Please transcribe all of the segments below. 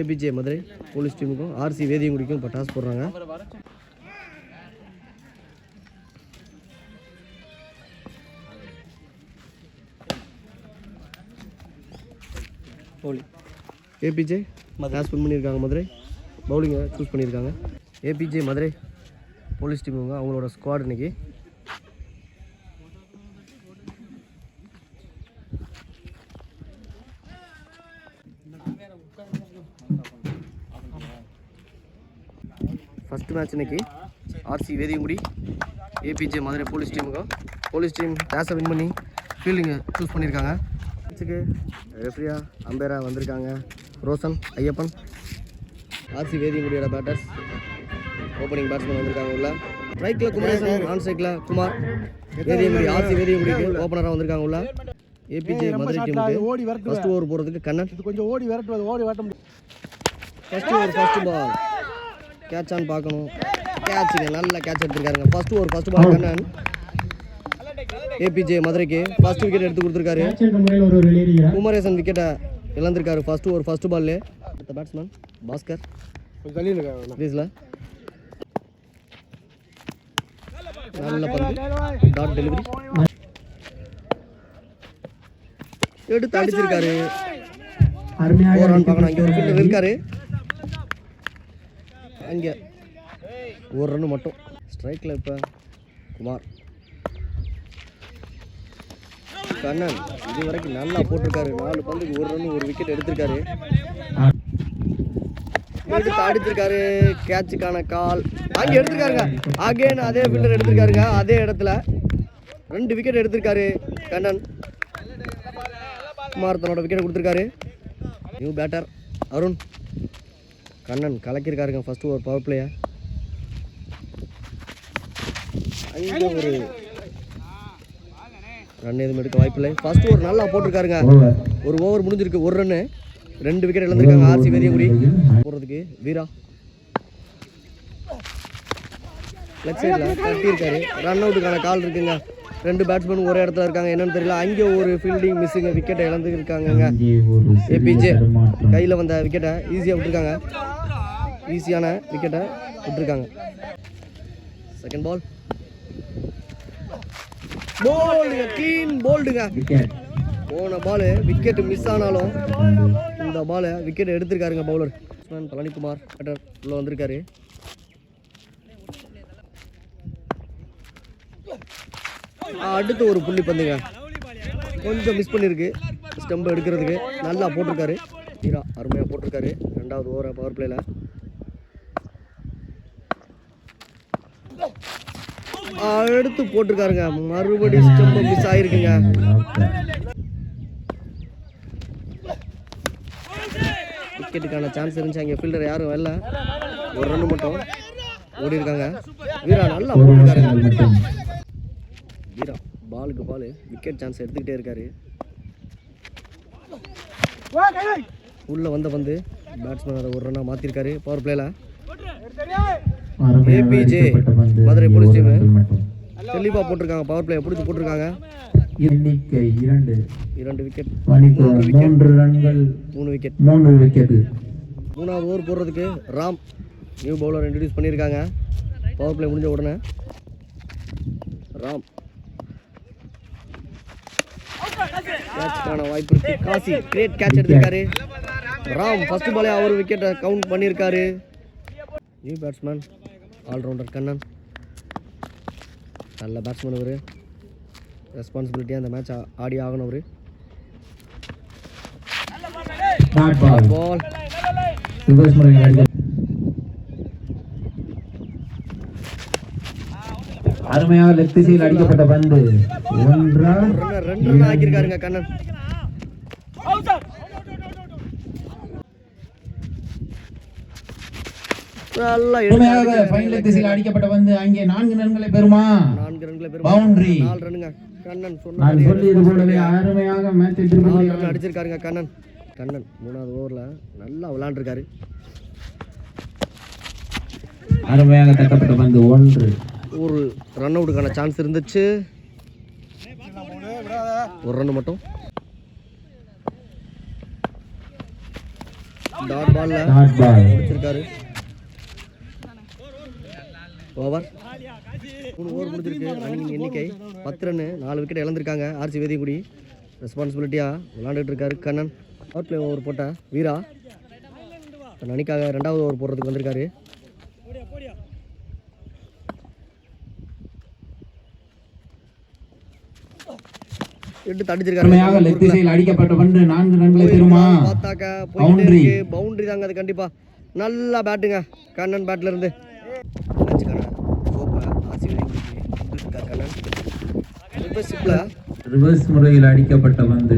APJ Madurai police டீமுக்கும் RC வேதியங்குடிக்கும் இப்போ டாஸ் போடுறாங்க. போலி. ஏபிஜே டாஸ் வின் பண்ணியிருக்காங்க மதுரை. பவுலிங்கை சூஸ் பண்ணியிருக்காங்க. ஏபிஜே மதுரை போலீஸ் டீமுங்க அவங்களோட ஸ்குவாட் இன்னைக்கு. ஃபஸ்ட் மேட்ச் இன்னைக்கு. RC Vediyangudi APJ Madurai police டீமுக்கு போலீஸ் டீம் டாஸை வின் பண்ணி ஃபீல்டிங்கை சூஸ் பண்ணியிருக்காங்க மேட்ச்சுக்கு ரெஃப்ரியா அம்பேரா வந்திருக்காங்க. ரோசன் ஐயப்பன். ஆர்சி வேதியங்குடியோட பேட்டர்ஸ் ஓப்பனிங் பேட்ஸ்மேன் வந்திருக்காங்க உள்ள. ஸ்ட்ரைக்கில் குமரேசன் ஆன் ஸ்ட்ரைக்கில் குமார். வேதியங்குடி ஆர்சி வேதியங்குடிக்கு ஓப்பனராக வந்திருக்காங்க உள்ள. ஏபிஜே மதுரை டீமுக்கு ஃபர்ஸ்ட் ஓவர் போகிறதுக்கு கண்ணன். கொஞ்சம் ஓடி விரட்டுவது ஓடி விரட்ட முடியும் first over first ball catch on பார்க்கணும் கேட்சுங்க நல்ல catch எடுத்திருக்காருங்க. First over first ball Kannan. APJ மதுரைக்கு ஃபர்ஸ்ட் விக்கெட் எடுத்து கொடுத்துருக்காரு. குமரேசன் விக்கெட்டை இழந்திருக்காரு. ஃபர்ஸ்ட் ஓவர் ஃபர்ஸ்ட் பால்லே அடுத்த பேட்ஸ்மேன் பாஸ்கர். க்ரீஸில் நல்ல பந்து. டாட் டெலிவரி எடுத்து அடிச்சிருக்காரு. ரன் பார்க்கணும். அங்கே ஒரு ஃபீல்டர் இருக்காரு. அங்கே. ஒரு ரன்னு மட்டும். ஸ்ட்ரைக்கில் இப்போ குமார். கண்ணன் இது வரைக்கும் நல்லா போட்டிருக்காரு. நாலு பந்துக்கு ஒரு ரன் ஒரு விக்கெட் எடுத்திருக்காரு. எடுத்து அடிச்சிருக்காரு கேட்சுக்கான கால். அங்கே எடுத்திருக்காருங்க. அகேன் அதே பில்லர் எடுத்திருக்காருங்க. அதே இடத்துல ரெண்டு விக்கெட் எடுத்திருக்காரு கண்ணன். குமார் தன்னோட விக்கெட் கொடுத்துருக்காரு. நியூ பேட்டர் அருண் கண்ணன் கலக்கியிருக்காருங்க ஃபர்ஸ்ட் ஓவர் பவர் பிளேயை அங்கே ஒரு ரன் எதுவும் எடுக்க வாய்ப்பில்லை ஃபர்ஸ்ட் ஓவர் நல்லா போட்டிருக்காருங்க. ஒரு ஓவர் முடிஞ்சிருக்கு ஒரு ரன்னு ரெண்டு விக்கெட் இழந்திருக்காங்க ஆர்சி வேதியங்குடி போகிறதுக்கு வீரா. லெஃப்ட் சைடில் கட்டியிருக்காரு ரன் அவுட்டுக்கான கால் இருக்குங்க. ரெண்டு பேட்ஸ்மேன் ஒரே இடத்துல இருக்காங்க. என்னன்னு தெரியல. அங்கே ஒரு ஃபீல்டிங் மிஸ்ஸுங்க விக்கெட்டை இழந்துருக்காங்கங்க. ஒரு ஏபிஜே கையில் வந்த விக்கெட்டை ஈஸியாக விட்டுருக்காங்க. ஈஸியான விக்கெட்டை விட்டுருக்காங்க. செகண்ட் பால் போல்டுங்க க்ளீன் போல்டுங்க விக்கெட் போன பால் விக்கெட் மிஸ் ஆனாலும் இந்த பாலை விக்கெட் எடுத்திருக்காருங்க பவுலர் பழனிக்குமார். பேட்டர் உள்ளே வந்திருக்காரு. அடுத்து ஒரு புள்ளி பந்துங்க. கொஞ்சம் மிஸ் பண்ணியிருக்கு ஸ்டம்பை எடுக்கிறதுக்கு நல்லா போட்டிருக்காரு. ஹீரா அருமையாக போட்டிருக்காரு. ரெண்டாவது ஓவர பவர் பிளேல அடுத்து போட்டிருக்காருங்க. மறுபடியும் ஸ்டம்பை மிஸ் ஆயிருக்குங்க. விக்கெட்டுக்கான சான்ஸ் இருந்துச்சு. அங்கே ஃபீல்டர் யாரும் வரல. ஒரு ரன் மட்டும் ஓடி இருக்காங்க வீரா நல்லா போட்டிருக்காரு. பாலுக்கு பால் விக்கெட் சான்ஸ் எடுத்துக்கிட்டே இருக்காரு. உள்ள வந்த பந்து பேட்ஸ்மேன் அதை ஒரு ரன்னாக மாற்றிருக்காரு பவர் பிளேல பந்து. மதுரை. ரன்கள் மட்டும். தெளிவாக போட்டிருக்காங்க. பவர் பிளே பிடிச்சி போட்டிருக்காங்க. இரண்டு. இரண்டு விக்கெட் மணிக்கூர் மூன்று ரன்கள். மூணு விக்கெட் மூன்று விக்கெட் மூணாவது ஓவர் போடுறதுக்கு ராம் நியூ பவுலர் இன்ட்ரடியூஸ் பண்ணியிருக்காங்க. பவர் பிளே முடிஞ்ச உடனே. ராம். கேட்சுக்கான வாய்ப்பு இருக்கு. காசி கிரேட் கேட்ச் எடுத்திருக்காரு. ராம் ஃபர்ஸ்ட் பாலே அவர் விக்கெட்டை கவுண்ட் பண்ணியிருக்காரு நியூ பேட்ஸ்மேன் ஆல்ரவுண்டர் கண்ணன். நல்ல பேட்ஸ்மேன் அவர். ரெஸ்பான்சிபிலிட்டியாக அந்த மேட்ச் ஆடி ஆகணும் அவர். பால் பால் ரிவர்ஸ் முறையில் அடிக்க அருமையாக லெஃப்ட் திசையில் அடிக்கப்பட்ட பந்து. ஒன்றா ஆக்கியிருக்காருங்க கண்ணன். அடிக்கப்பட்ட அங்கே நான்கு ரன்களை பெறுமா? பவுண்டரி. நான் சொல்லியது போலவே அருமையாக மேட்சை அடிச்சிருக்காருங்க கண்ணன். கண்ணன் மூணாவது ஓவரில் நல்லா விளாண்டுருக்காரு அருமையாக தட்டப்பட்ட பந்து. ஒன்று. ஒரு ரன் அவுட்டுக்கான சான்ஸ் இருந்துச்சு. ஒரு ரன் மட்டும். டாட் பால்ல முடிச்சிருக்காரு. ஓவர் மூணு ஓவர் முடிஞ்சிருக்கு. ரன்னிங் எண்ணிக்கை. பத்து ரன்னு நாலு விக்கெட் இழந்திருக்காங்க. ஆர்சி வேதியங்குடி. ரெஸ்பான்சிபிலிட்டியாக விளாண்டுட்டு இருக்காரு கண்ணன். அவுட் பிளே ஓவர் போட்ட வீரா. அணிக்காக ரெண்டாவது ஓவர் போடுறதுக்கு வந்திருக்காரு. எடுத்து அருமையாக லெக் தடிச்சிருக்காரு திசையில் அடிக்கப்பட்ட பந்து நான்கு ரன்களை பார்த்தாக்க பவுண்டரி தாங்க அது கண்டிப்பா. நல்லா பேட்டுங்க கண்ணன் பேட்ல இருந்து. ரிவர்ஸ் முறையில் அடிக்கப்பட்ட பந்து.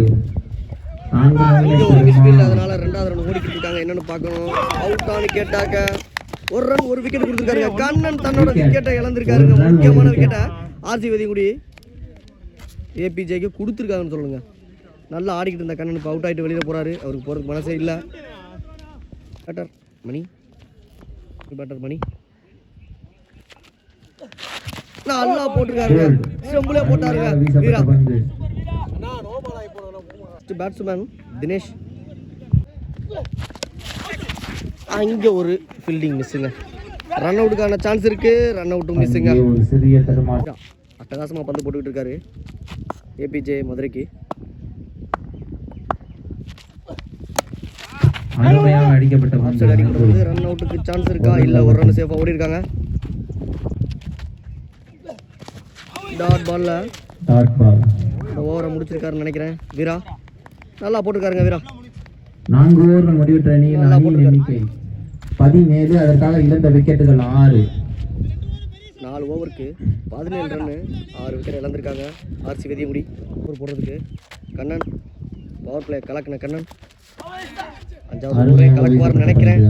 அதனால ரெண்டாவது ரன் ஓடிக்கிட்டு இருக்காங்க. என்னன்னு பார்க்கணும். அவுட்டான்னு கேட்டாக்க ஒரு ரன் ஒரு விக்கெட் கொடுத்துருக்காருங்க. கண்ணன் தன்னோட. விக்கெட்டை இழந்திருக்காருங்க. முக்கியமான. விக்கெட்டை ஆர்சி வெதிங்குடி ஏபிஜேக்கு கொடுத்துருக்காங்கன்னு சொல்லுங்க. நல்லா ஆடிக்கிட்டு இருந்த கண்ணன் இப்போ அவுட் ஆகிட்டு வெளியில் போறாரு. அவருக்கு போகிறதுக்கு மனசே இல்லை. பேட்டர் மணி. பேட்டர் மணி. நல்லா போட்டிருக்காருங்க. செம்புலே போட்டாருங்க. வீரா. பேட்ஸ்மேன் தினேஷ். அங்கே ஒரு ஃபீல்டிங் மிஸ்ஸுங்க ரன் அவுட்டுக்கான சான்ஸ் இருக்கு. ரன் அவுட்டும் மிஸ்ஸுங்க அட்டகாசமாக பந்து போட்டுக்கிட்டு இருக்காரு. ஏபிஜே மதுரைக்கு. அடிக்கப்பட்ட போது ரன் அவுட்டுக்கு சான்ஸ் இருக்கா? இல்லை ஒரு ரன் சேஃபாக ஓடி இருக்காங்க டாட் பால்ல டாட் பால் இந்த ஓவரை முடிச்சிருக்காருன்னு நினைக்கிறேன். வீரா நல்லா போட்டிருக்காருங்க வீரா. நான்கு ஓவர்கள் முடிவுற்ற அணியில் நல்லா அணியின் எண்ணிக்கை பதினேழு அதற்காக இழந்த விக்கெட்டுகள் ஆறு. நாலு ஓவருக்கு பதினேழு ரன்னு ஆறு விக்கெட் இழந்திருக்காங்க. ஆர்சி வெதியமுடி ஓவர் போடுறதுக்கு. கண்ணன் பவர் பிளே கலக்கின கண்ணன். அஞ்சாவது ஓவரே கலக்குவார்னு நினைக்கிறேன்.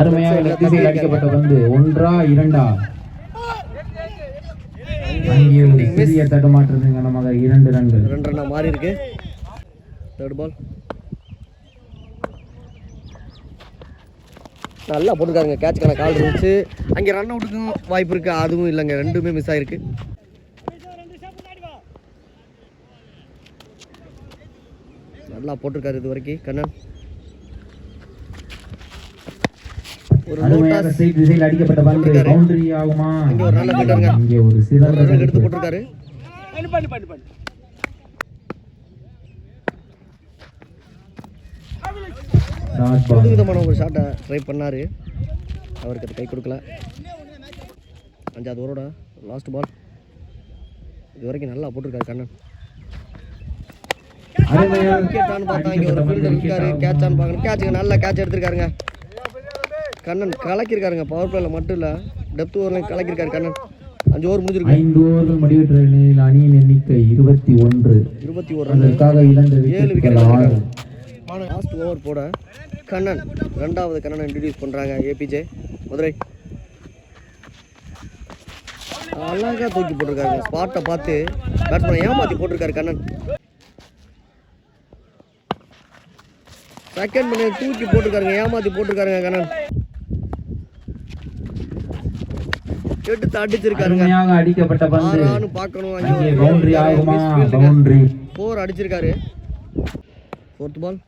அருமையாக திசையில் அடிக்கப்பட்ட பந்து ஒன்றா இரண்டா? அங்கே ஒரு சிறிய தடுமாற்றத்தின் காரணமாக இரண்டு ரன்கள். ரெண்டு ரன்னா மாறி இருக்கு தேர்ட் பால் நல்லா போட்டிருக்காருங்க கேட்சுக்கான கால் இருந்துச்சு. அங்கே ரன் அவுட்டுக்கும் வாய்ப்பு இருக்கு. அதுவும் இல்லைங்க. ரெண்டுமே மிஸ் ஆயிருக்கு. நல்லா போட்டிருக்காரு இது வரைக்கும். கண்ணன். ஒரு அடிக்கப்பட்ட பந்து பவுண்டரி ஆகுமா? இங்க ஒரு நல்ல fielder-ங்க. இங்கே ஒரு ஒரு சிறந்த ரன் எடுத்து. போட்டிருக்காரு. டாட் புது விதமான ஒரு ஷாட்டை ட்ரை பண்ணார். அவருக்கு அது கை கொடுக்கல. அஞ்சாவது ஓவரோட லாஸ்ட் பால் இது வரைக்கும் நல்லா போட்டிருக்காரு கண்ணன். அருமையாக கேட்டான்னு பார்த்தா இங்கே ஒரு ஃபீல்டர் இருக்காரு. கேட்சான்னு பார்க்கணும். கேட்சுங்க நல்ல கேட்ச் எடுத்திருக்காருங்க. கண்ணன் கலக்கியிருக்காருங்க. பவர் பிளேல மட்டும் இல்லை டெப்த் ஓவரில் கலக்கியிருக்காரு கண்ணன். அஞ்சு ஓவர் முடிஞ்சிருக்கு. ஐந்து ஓவர்கள் முடிவுற்ற நிலையில் அணியின் எண்ணிக்கை இருபத்தி ஒன்று. இருபத்தி ரன். அதற்காக இழந்த ஏழு விக்கெட் லாஸ்ட் ஓவர் போட கண்ணன் ரெண்டாவது கண்ணனை இன்ட்ரடியூஸ் பண்ணுறாங்க ஏபிஜே மதுரை. அழகா தூக்கி போட்டிருக்காரு. ஸ்பாட்டை பார்த்து பேட்ஸ்மேனை ஏமாத்தி போட்டிருக்காரு கண்ணன். செகண்ட் பண்ணி தூக்கி போட்டிருக்காருங்க ஏமாத்தி போட்டிருக்காருங்க கண்ணன். எடுத்து அடிச்சிருக்காருங்க. அடிக்கப்பட்ட பந்து. பார்க்கணும். ஃபோர் அடிச்சிருக்காரு. ஃபோர்த் பால் பானு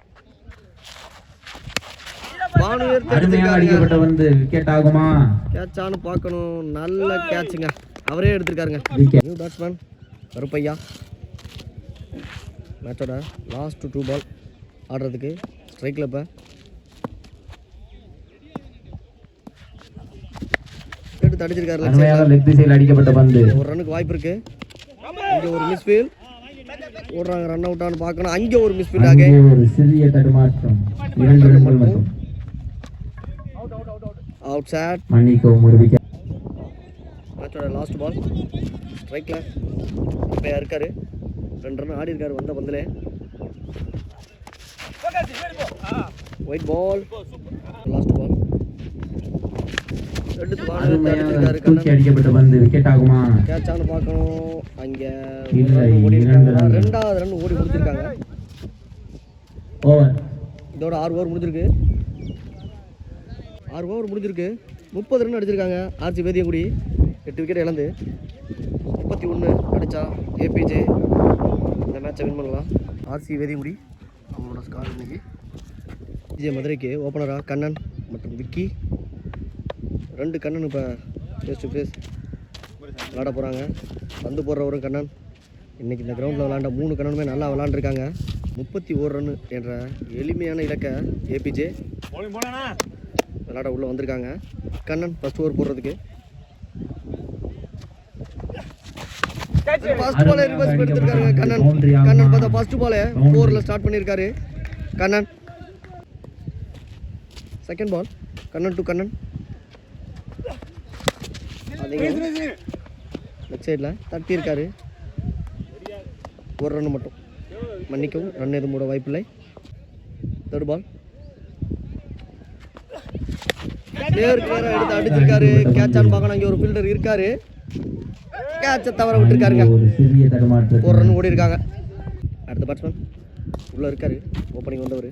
அருமையாக அடிக்கப்பட்ட பந்து விக்கெட் ஆகுமா? கேட்சான்னு பார்க்கணும். நல்ல கேட்சுங்க அவரே எடுத்திருக்காருங்க. New batsman Karuppaiya. மேட்சோட லாஸ்ட் டூ பால் ஆடுறதுக்கு ஸ்ட்ரைக்கில் இப்போ. எடுத்து அடிச்சிருக்காரு அடிக்கப்பட்ட பந்து. ஒரு ரன்னுக்கு வாய்ப்பு இருக்கு. இங்கே ஒரு மிஸ்ஃபீல் ஓடுறாங்க ரன் அவுட்டான்னு பார்க்கணும். அங்கே ஒரு மிஸ்ஃபீல் ஆகே. அங்கே ஒரு சிறிய தடுமாற்றம். இரண்டு ரன்கள் மட்டும். அவுட் சேட் மன்னிக்கவும் ஒரு விக்கெட் மேட்சோட லாஸ்ட் பால் ஸ்ட்ரைக்கில் இப்போ இருக்காரு? ரெண்டு ரன் ஆடி இருக்காரு வந்த பந்திலே ஒயிட் பால் லாஸ்ட் பால் எடுத்து பால் அடிக்கப்பட்ட பந்து விக்கெட் ஆகுமா? கேட்சான்னு பார்க்கணும். அங்கே. ரெண்டாவது ரன் ஓடி முடிச்சிருக்காங்க. இதோட ஆறு ஓவர் முடிஞ்சிருக்கு. ஆறு ஓவர் முடிஞ்சிருக்கு. முப்பது ரன் அடிச்சிருக்காங்க. ஆர்சி வேதியங்குடி. எட்டு விக்கெட் இழந்து. முப்பத்தி ஒன்று அடித்தா ஏபிஜே இந்த மேட்சை வின் பண்ணலாம். ஆர்சி வேதியங்குடி அவங்களோட ஸ்கார் இன்னைக்கு. விஜய் மதுரைக்கு ஓப்பனராக கண்ணன் மற்றும் விக்கி. ரெண்டு கண்ணன் இப்போ ஃபேஸ் டு ஃபேஸ் விளாட போகிறாங்க பந்து போடுறவரும் கண்ணன். இன்றைக்கி இந்த கிரவுண்டில் விளாண்ட மூணு கண்ணனுமே நல்லா விளாண்டுருக்காங்க முப்பத்தி ஓர் ரன் என்ற எளிமையான இலக்கை ஏபிஜே விளாட உள்ளே வந்திருக்காங்க. கண்ணன் ஃபஸ்ட் ஓவர் போடுறதுக்கு. ஃபர்ஸ்ட் பாலே ரிவர்ஸ் எடுத்திருக்காங்க கண்ணன். கண்ணன் பார்த்தா ஃபர்ஸ்ட் பாலே ஃபோரில் ஸ்டார்ட் பண்ணியிருக்காரு Kannan. Second ball Kannan to Kannan. Left சைடில் தட்டியிருக்காரு. ஒரு ரன் மட்டும். மன்னிக்கவும் ரன் எதுவும் போட வாய்ப்பில்லை. தேர்ட் பால் நேருக்கு நேரம் எடுத்து அடிச்சிருக்காரு. கேட்சான்னு பார்க்கணும். இங்கே ஒரு ஃபீல்டர் இருக்காரு. கேட்சை தவற விட்டுருக்காருங்க. ஒரு ரன் ஓடி இருக்காங்க அடுத்த பேட்ஸ்மேன் உள்ளே இருக்காரு. ஓப்பனிங் வந்தவர்.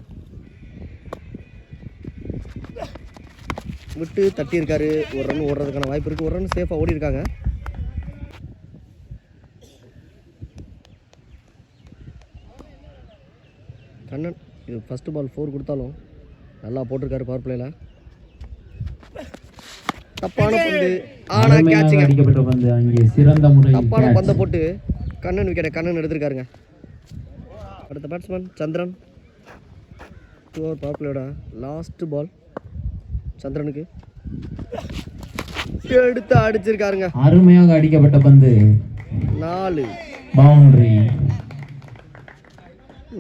விட்டு தட்டி இருக்காரு ஒரு ரன் ஓடுறதுக்கான வாய்ப்பு இருக்குது ஒரு ரன் சேஃபாக ஓடி இருக்காங்க கண்ணன் இது ஃபஸ்ட்டு பால் ஃபோர் கொடுத்தாலும் நல்லா போட்டிருக்காரு பவர் பிளேயில் தப்பான பந்து. அருமையாக கேட்சுங்க. அடிக்கப்பட்ட பந்து அங்கே சிறந்த முறை தப்பான பந்தை போட்டு கண்ணன் விக்கெட்டை கண்ணன் எடுத்திருக்காருங்க. அடுத்த பேட்ஸ்மேன் சந்திரன். டூ ஓவர் பிளேயோட லாஸ்ட் பால் சந்திரனுக்கு. எடுத்து அடிச்சிருக்காருங்க. அருமையாக அடிக்கப்பட்ட பந்து. நாலு. பவுண்டரி.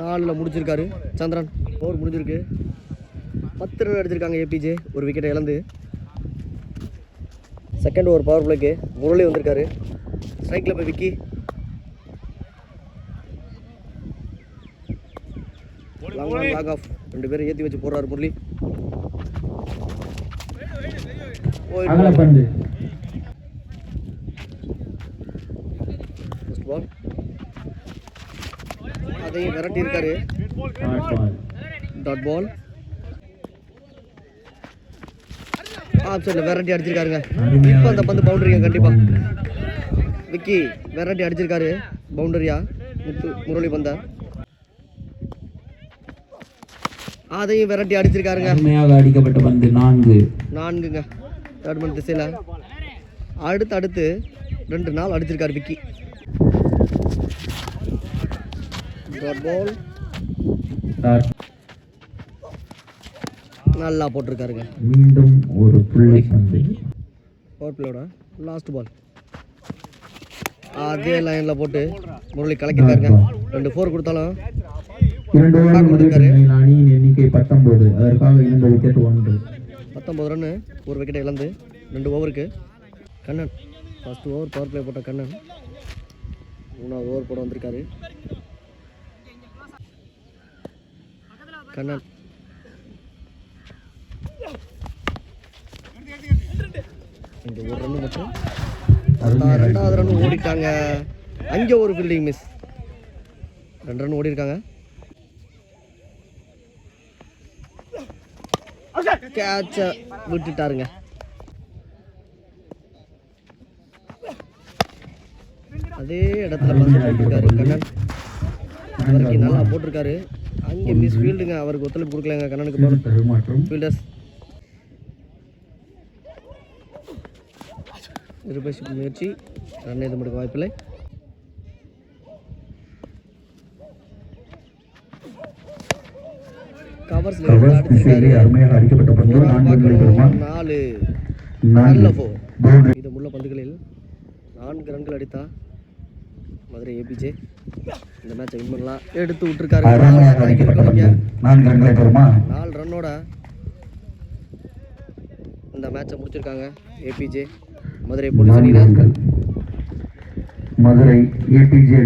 நாலில் முடிச்சிருக்காரு. சந்திரன். ஓவர் முடிஞ்சிருக்கு. பத்து ரன் அடிச்சிருக்காங்க ஏபிஜே ஒரு விக்கெட்டை இழந்து. செகண்ட் ஓவர் பவர் பிளேக்கு முரளி வந்திருக்காரு. ஸ்ட்ரைக்கில் போய் விக்கி. லாங் ஆஃப் ரெண்டு பேரும் ஏற்றி வச்சு போடுறாரு முரளி. பால் அதையும் விரட்டி இருக்காரு டாட் பால் ஆஃப் சைடில் விரட்டி அடிச்சிருக்காருங்க. இப்போ அந்த பந்து பவுண்டரிங்க கண்டிப்பாக விக்கி விரட்டி அடிச்சிருக்காரு. பவுண்டரியா? முத்து முரளி பந்தா. அதையும் விரட்டி அடிச்சிருக்காருங்க. அடிக்கப்பட்ட பந்து நான்கு. நான்குங்க. தேர்ட் மந்த் திசையில். அடுத்து அடுத்து ரெண்டு நாள் அடிச்சிருக்காரு விக்கி. Dot ball. நல்லா போட்டிருக்காருங்க. மீண்டும் ஒரு புள்ளி பந்து லாஸ்ட் பால் அதே லைனில் போட்டு முரளி கலக்கிருக்காருங்க ரெண்டு ஃபோர் கொடுத்தாலும் இரண்டு அணியின் எண்ணிக்கை பத்தொன்பது. அதற்காக இரண்டு விக்கெட் ஒன்று. பத்தொம்பது ரன்னு ஒரு விக்கெட்டை இழந்து ரெண்டு ஓவருக்கு Kannan. First over power play போட்ட கண்ணன். மூணாவது ஓவர் போட வந்திருக்காரு. கண்ணன். இங்கே ஒரு ரன்னு மட்டும். ரெண்டாவது ரன் ஓடிட்டாங்க. அங்கே ஒரு ஃபீல்டிங் மிஸ் ரெண்டு ரன் ஓடி இருக்காங்க கேட்ச விட்டுட்டாருங்க. அதே இடத்துல பந்து போட்டிருக்காரு கண்ணன். அவருக்கு நல்லா போட்டிருக்காரு. அங்கே மிஸ் ஃபீல்டுங்க அவருக்கு ஒத்துழைப்பு கொடுக்கலங்க கண்ணனுக்கு. ஃபீல்டர்ஸ் நிருபேஷ் முயற்சி. ரன் எதுவும் எடுக்க வாய்ப்பில்லை. கவர்ஸ் கவர்ஸ் திசையிலே அருமையாக அடிக்கப்பட்ட பந்து நான்கு நாலு. நல்ல. பவுண்டரி. இது உள்ள பந்துகளில் நான்கு ரன்கள் அடித்தா மதுரை ஏபிஜே இந்த மேட்சை வின் பண்ணலாம். எடுத்து விட்டுருக்காரு. நான்கு ரன்களை பெறுமா? நாலு ரன்னோட இந்த மேட்சை முடிச்சிருக்காங்க APJ Madurai police Madurai APJ